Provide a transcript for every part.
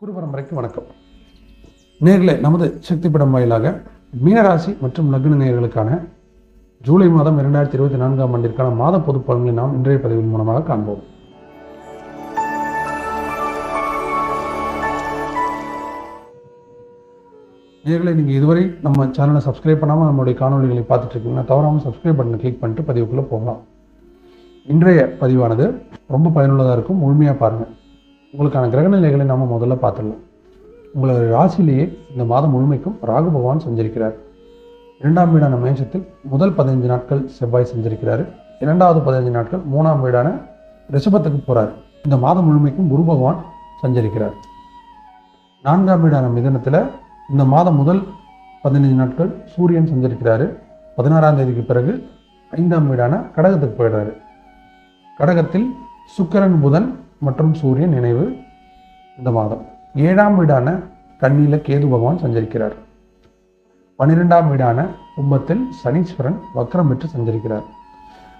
குரு பரம்பரைக்கு வணக்கம். நேர்களே நமது சக்தி படம் வாயிலாக மீனராசி மற்றும் லக்ன நேயர்களுக்கான ஜூலை மாதம் இரண்டாயிரத்தி இருபத்தி நான்காம் ஆண்டிற்கான மாத பொது பலன்களை நாம் இன்றைய பதிவின் மூலமாக காண்போம். நேர்களை நீங்கள் இதுவரை நம்ம சேனலை சப்ஸ்கிரைப் பண்ணாமல் நம்மளுடைய காணொலிகளை பார்த்துட்டு இருக்கீங்கன்னா தவறாமல் சப்ஸ்கிரைப் பட்டனை கிளிக் பண்ணிட்டு பதிவுக்குள்ளே போகலாம். இன்றைய பதிவானது ரொம்ப பயனுள்ளதாக இருக்கும் முழுமையாக பாருங்கள் உங்களுக்கான கிரக நிலைகளை நாம் முதல்ல பார்த்துடலாம். உங்களது ராசியிலேயே இந்த மாதம் முழுமைக்கும் ராகு பகவான் சஞ்சரிக்கிறார். இரண்டாம் வீடான மேஷத்தில் முதல் பதினைஞ்சு நாட்கள் செவ்வாய் செஞ்சிருக்கிறார். இரண்டாவது பதினைஞ்சு நாட்கள் மூணாம் வீடான ரிஷபத்துக்கு போகிறார் இந்த மாதம் முழுமைக்கும் குரு பகவான் சஞ்சரிக்கிறார். நான்காம் வீடான மிதனத்தில் இந்த மாதம் முதல் பதினைஞ்சு நாட்கள் சூரியன் சஞ்சரிக்கிறாரு. பதினாறாம் தேதிக்கு பிறகு ஐந்தாம் வீடான கடகத்துக்கு போயிடுறாரு. கடகத்தில் சுக்கரன் புதன் மற்றும் சூரியன் நினைவு இந்த மாதம். ஏழாம் வீடான கண்ணியில் கேது பகவான் சஞ்சரிக்கிறார். பன்னிரெண்டாம் வீடான கும்பத்தில் சனீஸ்வரன் வக்ரம் பெற்று சஞ்சரிக்கிறார்.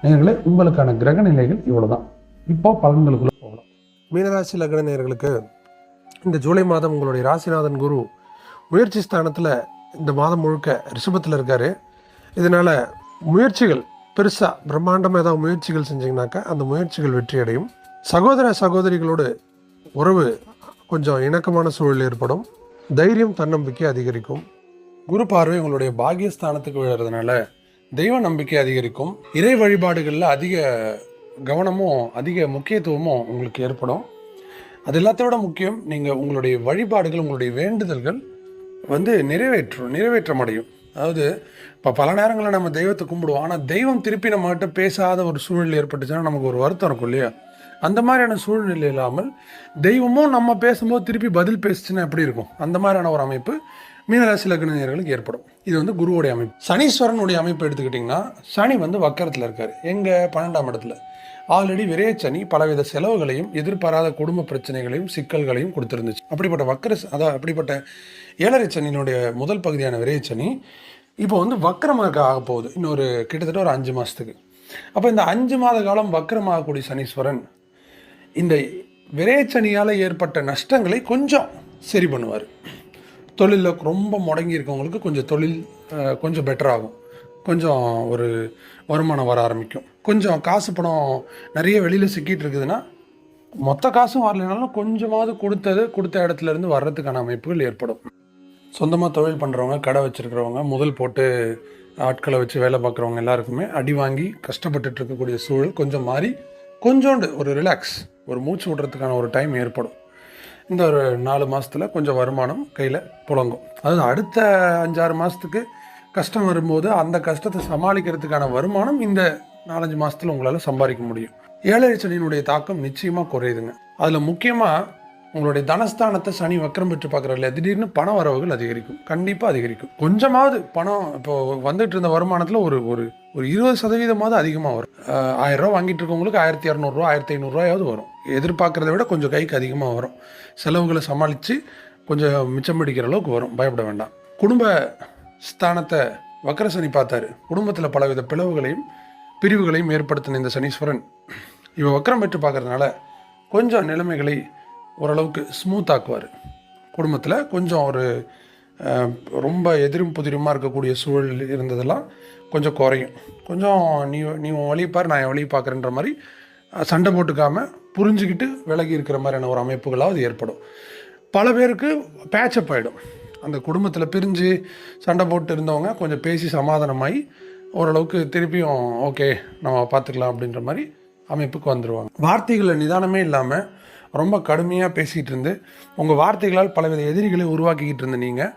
நேயர்களே உங்களுக்கான கிரக நிலைகள் இவ்வளவுதான். இப்போ பலன்களுக்குள்ள போகலாம். மீனராசி லக்ன நேயர்களுக்கு இந்த ஜூலை மாதம் உங்களுடைய ராசிநாதன் குரு முயற்சி ஸ்தானத்தில் இந்த மாதம் முழுக்க ரிஷபத்தில் இருக்கார். இதனால் முயற்சிகள் பெருசாக பிரம்மாண்டமாக ஏதாவது முயற்சிகள் செஞ்சிங்கனாக்கா அந்த முயற்சிகள் வெற்றி அடையும் சகோதர சகோதரிகளோடு உறவு கொஞ்சம் இணக்கமான சூழல் ஏற்படும். தைரியம் தன்னம்பிக்கை அதிகரிக்கும். குரு பார்வை உங்களுடைய பாகியஸ்தானத்துக்கு விழுறதுனால தெய்வ நம்பிக்கை அதிகரிக்கும். இறை வழிபாடுகளில் அதிக கவனமும் அதிக முக்கியத்துவமும் உங்களுக்கு ஏற்படும். அது எல்லாத்தோட முக்கியம் நீங்கள் உங்களுடைய வழிபாடுகள் உங்களுடைய வேண்டுதல்கள் வந்து நிறைவேற்றும் நிறைவேற்றம் அடையும் அதாவது இப்போ பல நேரங்களில் நம்ம தெய்வத்தை கும்பிடுவோம். ஆனால் தெய்வம் திருப்பி நம்மகிட்ட பேசாத ஒரு சூழல் ஏற்பட்டுச்சுன்னா நமக்கு ஒரு வருத்தம் இருக்கும் இல்லையா? அந்த மாதிரியான சூழ்நிலை இல்லாமல் தெய்வமும் நம்ம பேசும்போது திருப்பி பதில் பேசுச்சுன்னா எப்படி இருக்கும்? அந்த மாதிரியான ஒரு அமைப்பு மீனராசி லக்னர்களுக்கு ஏற்படும். இது வந்து குருவுடைய அமைப்பு. சனீஸ்வரனுடைய அமைப்பு எடுத்துக்கிட்டிங்கன்னா சனி வந்து வக்கரத்தில் இருக்கார். எங்கள் பன்னெண்டாம் இடத்துல. ஆல்ரெடி விரயச்சனி பலவித செலவுகளையும் எதிர்பாராத குடும்ப பிரச்சனைகளையும் சிக்கல்களையும் கொடுத்துருந்துச்சு. அப்படிப்பட்ட வக்கர அதான் அப்படிப்பட்ட ஏழரை சனியினுடைய முதல் பகுதியான விரயச்சனி இப்போ வந்து வக்கரமாக ஆக போகுது. இன்னொரு கிட்டத்தட்ட ஒரு அஞ்சு மாதத்துக்கு அப்போ இந்த அஞ்சு மாத காலம் வக்கரமாகக்கூடிய சனீஸ்வரன் இந்த விரைச்சனியால் ஏற்பட்ட நஷ்டங்களை கொஞ்சம் சரி பண்ணுவார். தொழிலில் ரொம்ப முடங்கி இருக்கவங்களுக்கு கொஞ்சம் தொழில் கொஞ்சம் பெட்டர் ஆகும். கொஞ்சம் ஒரு வருமானம் வர ஆரம்பிக்கும். கொஞ்சம் காசு பணம் நிறைய வெளியில் சிக்கிட்டு இருக்குதுன்னா மொத்த காசும் வரலைனாலும் கொஞ்சமாவது கொடுத்தது கொடுத்த இடத்துல இருந்து வர்றதுக்கான அமைப்புகள் ஏற்படும். சொந்தமாக தொழில் பண்ணுறவங்க கடை வச்சுருக்கிறவங்க முதல் போட்டு ஆட்களை வச்சு வேலை பார்க்குறவங்க எல்லாருக்குமே அடி வாங்கி கஷ்டப்பட்டுட்டு இருக்கக்கூடிய சூழல் கொஞ்சம் மாறி கொஞ்சோண்டு ஒரு ரிலாக்ஸ் ஒரு மூச்சு விடுறதுக்கான ஒரு டைம் ஏற்படும். இந்த ஒரு நாலு மாதத்தில் கொஞ்சம் வருமானம் கையில் புழங்கும். அதாவது அடுத்த அஞ்சாறு மாதத்துக்கு கஷ்டம் வரும்போது அந்த கஷ்டத்தை சமாளிக்கிறதுக்கான வருமானம் இந்த நாலஞ்சு மாதத்தில் உங்களால் சம்பாதிக்க முடியும். ஏழரை சனியினுடைய தாக்கம் நிச்சயமாக குறையுதுங்க. அதில் முக்கியமாக உங்களுடைய தனஸ்தானத்தை சனி வக்கரம் பெற்று பார்க்குறதில்ல திடீர்னு பண வரவுகள் அதிகரிக்கும். கண்டிப்பாக அதிகரிக்கும். கொஞ்சமாவது பணம் இப்போ வந்துட்டு இருந்த வருமானத்தில் ஒரு ஒரு ஒரு இருபது சதவீதமாவது அதிகமாக வரும். ஆஹ் ஆயிரம் ரூபா வாங்கிட்டு இருக்கவங்களுக்கு ஆயிரத்தி இரநூறுவா ஆயிரத்தி ஐநூறுரூவாயாவது வரும். எதிர்பார்க்குறத விட கொஞ்சம் கைக்கு அதிகமாக வரும். செலவுகளை சமாளித்து கொஞ்சம் மிச்சம் பிடிக்கிற அளவுக்கு வரும். பயப்பட வேண்டாம். குடும்ப ஸ்தானத்தை வக்கர சனி பார்த்தாரு. குடும்பத்தில் பலவித பிளவுகளையும் பிரிவுகளையும் ஏற்படுத்தின இந்த சனீஸ்வரன். இவன் வக்கரம் பெற்று பார்க்கறதுனால கொஞ்சம் நிலைமைகளை ஓரளவுக்கு ஸ்மூத் ஆக்குவார். குடும்பத்தில் கொஞ்சம் ஒரு ரொம்ப எதிரும் புதிருமாக இருக்கக்கூடிய சூழல் இருந்ததெல்லாம் கொஞ்சம் குறையும். கொஞ்சம் நீ நீ உன் வழிப்பார் பாரு நான் என் வழியை பார்க்குறேன்ற மாதிரி சண்டை போட்டுக்காமல் புரிஞ்சுக்கிட்டு விலகி இருக்கிற மாதிரியான ஒரு அமைப்புகளாவது ஏற்படும். பல பேருக்கு பேச்சப் ஆகிடும் அந்த குடும்பத்தில் பிரிஞ்சு சண்டை போட்டு இருந்தவங்க கொஞ்சம் பேசி சமாதானமாகி ஓரளவுக்கு திருப்பியும் ஓகே நம்ம பார்த்துக்கலாம் அப்படின்ற மாதிரி அமைப்புக்கு வந்துடுவாங்க வார்த்தைகளை நிதானமே இல்லாமல் ரொம்ப கடுமையாக பேசிகிட்டு இருந்து உங்கள் வார்த்தைகளால் பலவித எதிரிகளை உருவாக்கிக்கிட்டு இருந்த நீங்கள்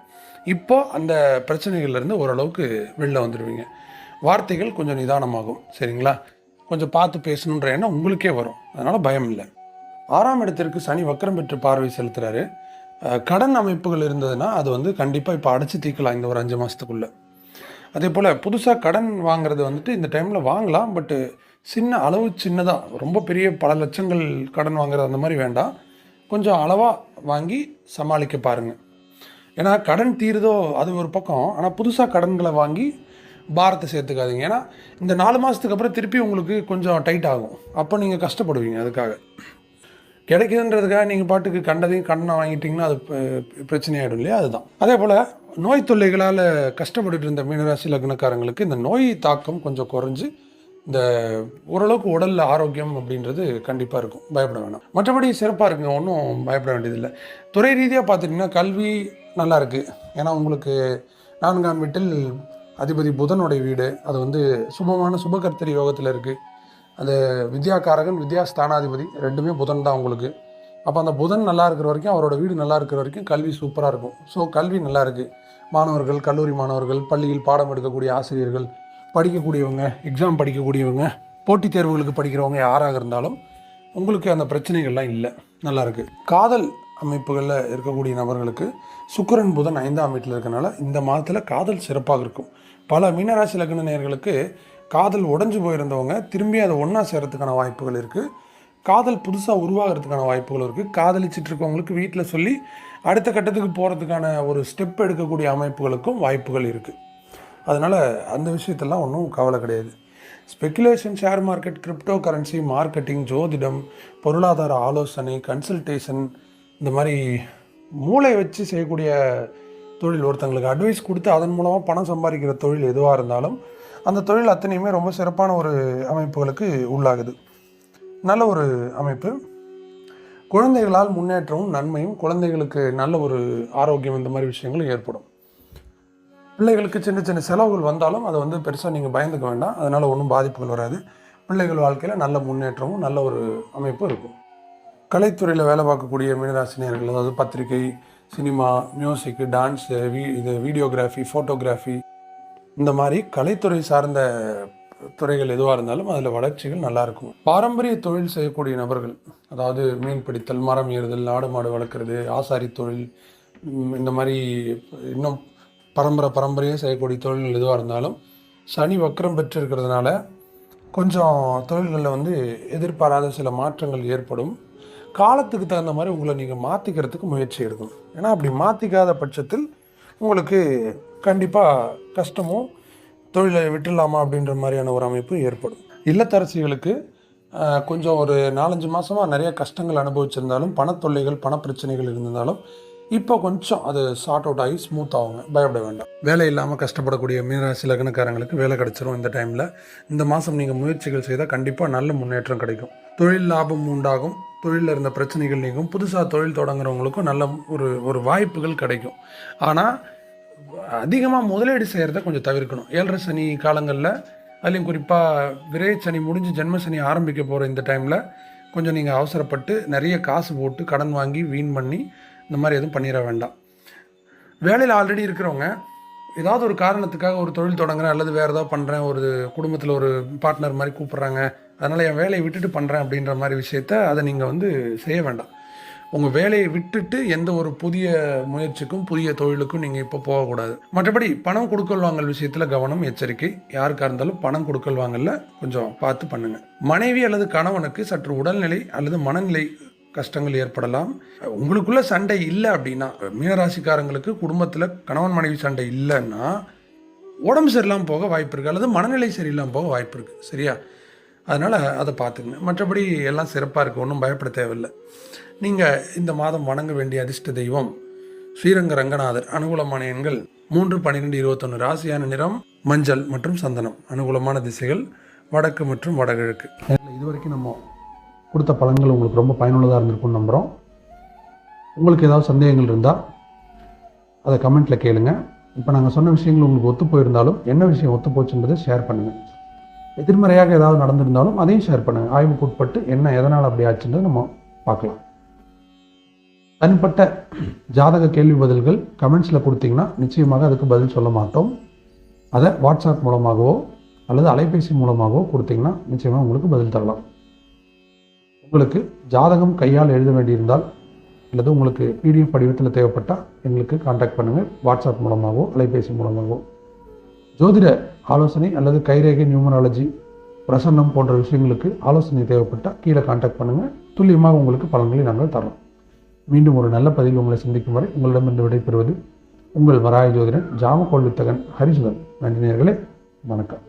இப்போ அந்த பிரச்சனைகள்லேருந்து ஓரளவுக்கு வெளில வந்துடுவீங்க வார்த்தைகள் கொஞ்சம் நிதானமாகும் சரிங்களா? கொஞ்சம் பார்த்து பேசணுன்ற எண்ணம் உங்களுக்கே வரும். அதனால் பயம் இல்லை. ஆறாம் இடத்திற்கு சனி வக்கரம் பெற்று பார்வை செலுத்துகிறாரு கடன் அமைப்புகள் இருந்ததுன்னா அது வந்து கண்டிப்பாக இப்போ அடைச்சி தீர்க்கலாம் இந்த ஒரு அஞ்சு மாதத்துக்குள்ளே அதே போல் புதுசாக கடன் வாங்குறது வந்துட்டு இந்த டைமில் வாங்கலாம் பட்டு சின்ன அளவு சின்னதாக ரொம்ப பெரிய பல லட்சங்கள் கடன் வாங்குறது அந்த மாதிரி வேண்டாம். கொஞ்சம் அளவாக வாங்கி சமாளிக்க பாருங்கள் ஏன்னா கடன் தீருதோ அது ஒரு பக்கம் ஆனால் புதுசாக கடன்களை வாங்கி பாரத்தை சேர்த்துக்காதீங்க. ஏன்னா இந்த நாலு மாதத்துக்கு அப்புறம் திருப்பி உங்களுக்கு கொஞ்சம் டைட் ஆகும். அப்போ நீங்கள் கஷ்டப்படுவீங்க அதுக்காக. கிடைக்குதுன்றதுக்காக நீங்கள் பாட்டுக்கு கண்டதையும் கண்ணை வாங்கிட்டீங்கன்னா அது பிரச்சனையாயிடும் இல்லையா? அதுதான். அதே போல் நோய் தொல்லைகளால் கஷ்டப்பட்டுட்டு இருந்த மீனராசி லக்னக்காரங்களுக்கு இந்த நோய் தாக்கம் கொஞ்சம் குறைஞ்சி இந்த ஓரளவுக்கு உடலில் ஆரோக்கியம் அப்படின்றது கண்டிப்பாக இருக்கும். பயப்பட வேணாம். மற்றபடி சிறப்பாக இருக்குங்க. ஒன்றும் பயப்பட வேண்டியதில்லை. துறை ரீதியாக பார்த்துட்டிங்கன்னா கல்வி நல்லா இருக்குது ஏன்னா உங்களுக்கு நான்காம் வீட்டில் அதிபதி புதனுடைய வீடு. அது வந்து சுபமான சுபகர்த்தரி யோகத்தில் இருக்குது அந்த வித்யாகாரகன் வித்யா ஸ்தானாதிபதி ரெண்டுமே புதன் தான் உங்களுக்கு. அப்போ அந்த புதன் நல்லா இருக்கிற வரைக்கும் அவரோட வீடு நல்லா இருக்கிற வரைக்கும் கல்வி சூப்பராக இருக்கும். ஸோ கல்வி நல்லா இருக்குது மாணவர்கள் கல்லூரி மாணவர்கள் பள்ளியில் பாடம் எடுக்கக்கூடிய ஆசிரியர்கள் படிக்கக்கூடியவங்க எக்ஸாம் படிக்கக்கூடியவங்க போட்டித் தேர்வுகளுக்கு படிக்கிறவங்க யாராக இருந்தாலும் உங்களுக்கு அந்த பிரச்சனைகள்லாம் இல்லை. நல்லாயிருக்கு காதல் அமைப்புகளில் இருக்கக்கூடிய நபர்களுக்கு சுக்கரன் புதன் ஐந்தாம் வீட்டில் இருக்கனால இந்த மாதத்தில் காதல் சிறப்பாக இருக்கும். பல மீனராசி லக்ன நேயர்களுக்கு காதல் உடஞ்சி போயிருந்தவங்க திரும்பி அதை ஒன்றா சேரத்துக்கான வாய்ப்புகள் இருக்குது காதல் புதுசாக உருவாகிறதுக்கான வாய்ப்புகள் இருக்குது காதலிச்சிட்டு இருக்கவங்களுக்கு வீட்டில் சொல்லி அடுத்த கட்டத்துக்கு போகிறதுக்கான ஒரு ஸ்டெப் எடுக்கக்கூடிய அமைப்புகளுக்கும் வாய்ப்புகள் இருக்குது அதனால் அந்த விஷயத்தெல்லாம் ஒன்றும் கவலை கிடையாது. Speculation share market crypto currency marketing ஜோதிடம் பொருளாதார ஆலோசனை கன்சல்டேஷன் இந்த மாதிரி மூளை வச்சு செய்யக்கூடிய தொழில் ஒருத்தங்களுக்கு அட்வைஸ் கொடுத்து அதன் மூலமாக பணம் சம்பாதிக்கிற தொழில் எதுவாக இருந்தாலும் அந்த தொழில் அத்தனையுமே ரொம்ப சிறப்பான ஒரு அமைப்புகளுக்கு உள்ளாகுது. நல்ல ஒரு அமைப்பு. குழந்தைகளால் முன்னேற்றமும் நன்மையும் குழந்தைகளுக்கு நல்ல ஒரு ஆரோக்கியம் இந்த மாதிரி விஷயங்களும் ஏற்படும். பிள்ளைகளுக்கு சின்ன சின்ன செலவுகள் வந்தாலும் அதை வந்து பெருசாக நீங்கள் பயந்துக்க வேண்டாம். அதனால் ஒன்றும் பாதிப்புகள் வராது. பிள்ளைகள் வாழ்க்கையில் நல்ல முன்னேற்றமும் நல்ல ஒரு அமைப்பும் இருக்கும். கலைத்துறையில் வேலை பார்க்கக்கூடிய மீனராசினியர்கள் அதாவது பத்திரிகை சினிமா மியூசிக்கு டான்ஸு வீ இது வீடியோகிராஃபி ஃபோட்டோகிராஃபி இந்த மாதிரி கலைத்துறை சார்ந்த துறைகள் எதுவாக இருந்தாலும் அதில் வளர்ச்சிகள் நல்லாயிருக்கும் பாரம்பரிய தொழில் செய்யக்கூடிய நபர்கள் அதாவது மீன் பிடித்தல் மரம் ஏறுதல் ஆடு மாடு வளர்க்குறது ஆசாரி தொழில் இந்த மாதிரி இன்னும் பரம்பரை பரம்பரையாக செய்யக்கூடிய தொழில்கள் எதுவாக இருந்தாலும் சனி வக்கரம் பெற்று இருக்கிறதுனால கொஞ்சம் தொழில்களில் வந்து எதிர்பாராத சில மாற்றங்கள் ஏற்படும். காலத்துக்கு தகுந்த மாதிரி உங்களை நீங்கள் மாற்றிக்கிறதுக்கு முயற்சி எடுக்கணும். ஏன்னா அப்படி மாற்றிக்காத பட்சத்தில் உங்களுக்கு கண்டிப்பாக கஷ்டமும் தொழிலை விட்டுடலாமா அப்படின்ற மாதிரியான ஒரு அமைப்பு ஏற்படும். இல்லத்தரசிகளுக்கு கொஞ்சம் ஒரு நாலஞ்சு மாதமாக நிறைய கஷ்டங்கள் அனுபவிச்சிருந்தாலும் பணத்தொல்லைகள் பணப்பிரச்சனைகள் இருந்திருந்தாலும் இப்போ கொஞ்சம் அது சார்ட் அவுட் ஆகி ஸ்மூத் ஆகுங்க. பயப்பட வேண்டாம். வேலை இல்லாமல் கஷ்டப்படக்கூடிய மீனராசி லக்னக்காரங்களுக்கு வேலை கிடைச்சிரும் இந்த டைமில் இந்த மாதம் நீங்கள் முயற்சிகள் செய்தால் கண்டிப்பாக நல்ல முன்னேற்றம் கிடைக்கும். தொழில் லாபம் உண்டாகும். தொழிலில் இருந்த பிரச்சனைகள் நீங்கும். புதுசாக தொழில் தொடங்குறவங்களுக்கும் நல்ல ஒரு ஒரு வாய்ப்புகள் கிடைக்கும். ஆனால் அதிகமாக முதலீடு செய்கிறத கொஞ்சம் தவிர்க்கணும். ஏழரை சனி காலங்களில் அதுலேயும் குறிப்பாக விரை சனி முடிஞ்சு ஜென்ம சனி ஆரம்பிக்க போகிற இந்த டைமில் கொஞ்சம் நீங்கள் அவசரப்பட்டு நிறைய காசு போட்டு கடன் வாங்கி வீண் பண்ணி இந்த மாதிரி எதுவும் பண்ணிட வேண்டாம். வேலையில் ஆல்ரெடி இருக்கிறவங்க ஏதாவது ஒரு காரணத்துக்காக ஒரு தொழில் தொடங்குறேன் அல்லது வேறு ஏதாவது பண்ணுறேன் ஒரு குடும்பத்தில் ஒரு பார்ட்னர் மாதிரி கூப்பிட்றாங்க அதனால் என் வேலையை விட்டுட்டு பண்ணுறேன் அப்படின்ற மாதிரி விஷயத்த அதை நீங்கள் வந்து செய்ய வேண்டாம். உங்கள் வேலையை விட்டுட்டு எந்த ஒரு புதிய முயற்சிக்கும் புதிய தொழிலுக்கும் நீங்கள் இப்போ போகக்கூடாது. மற்றபடி பணம் கொடுக்கல் வாங்கல் விஷயத்தில் கவனம் எச்சரிக்கை. யாருக்காக இருந்தாலும் பணம் கொடுக்கல் வாங்கல கொஞ்சம் பார்த்து பண்ணுங்கள் மனைவி அல்லது கணவனுக்கு சற்று உடல்நிலை அல்லது மனநிலை கஷ்டங்கள் ஏற்படலாம். உங்களுக்குள்ள சண்டை இல்லை அப்படின்னா மீனராசிக்காரங்களுக்கு குடும்பத்தில் கணவன் மனைவி சண்டை இல்லைன்னா உடம்பு சரியில்லாமல் போக வாய்ப்பு இருக்குது அல்லது மனநிலை சரியில்லாமல் போக வாய்ப்பு இருக்குது சரியா? அதனால் அதை பார்த்துங்க மற்றபடி எல்லாம் சிறப்பாக இருக்குது ஒன்றும் பயப்பட தேவையில்லை. நீங்கள் இந்த மாதம் வணங்க வேண்டிய அதிர்ஷ்ட தெய்வம் ஸ்ரீரங்க ரங்கநாதர் அனுகூலமான எண்கள் மூன்று பன்னிரெண்டு இருபத்தொன்று ராசியான நிறம் மஞ்சள் மற்றும் சந்தனம். அனுகூலமான திசைகள் வடக்கு மற்றும் வடகிழக்கு. இது வரைக்கும் நம்ம கொடுத்த பலன்கள் உங்களுக்கு ரொம்ப பயனுள்ளதாக இருந்திருக்கும்னு நம்புகிறோம் உங்களுக்கு ஏதாவது சந்தேகங்கள் இருந்தால் அதை கமெண்ட்டில் கேளுங்க. இப்போ நாங்கள் சொன்ன விஷயங்கள் உங்களுக்கு ஒத்து போயிருந்தாலும் என்ன விஷயம் ஒத்து போச்சுன்றதை ஷேர் பண்ணுங்கள் எதிர்மறையாக ஏதாவது நடந்திருந்தாலும் அதையும் ஷேர் பண்ணுங்கள் ஆய்வுக்கு உட்பட்டு என்ன எதனால் அப்படி ஆச்சுன்றதை நம்ம பார்க்கலாம். தனிப்பட்ட ஜாதக கேள்வி பதில்கள் கமெண்ட்ஸில் கொடுத்தீங்கன்னா நிச்சயமாக அதுக்கு பதில் சொல்ல மாட்டோம். அதை வாட்ஸ்அப் மூலமாகவோ அல்லது அலைபேசி மூலமாகவோ கொடுத்தீங்கன்னா நிச்சயமாக உங்களுக்கு பதில் தரலாம். உங்களுக்கு ஜாதகம் கையால் எழுத வேண்டியிருந்தால் அல்லது உங்களுக்கு பிடிஎஃப் படிவத்தில் தேவைப்பட்டால் எங்களுக்கு காண்டாக்ட் பண்ணுங்கள் வாட்ஸ்அப் மூலமாகவோ அலைபேசி மூலமாகவோ. ஜோதிட ஆலோசனை அல்லது கைரேகை நியூமராலஜி பிரசன்னம் போன்ற விஷயங்களுக்கு ஆலோசனை தேவைப்பட்டால் கீழே காண்டாக்ட் பண்ணுங்கள் துல்லியமாக உங்களுக்கு பலன்களை நாங்கள் தரோம் மீண்டும் ஒரு நல்ல பதிவில் உங்களை சந்திக்கும் வரை உங்களிடமிருந்து விடைபெறுவது உங்கள் வராய ஜோதிடன் ஜாமக்கோள் வித்தகன் ஹரிசுதன். நன்றி நேர்களே வணக்கம்.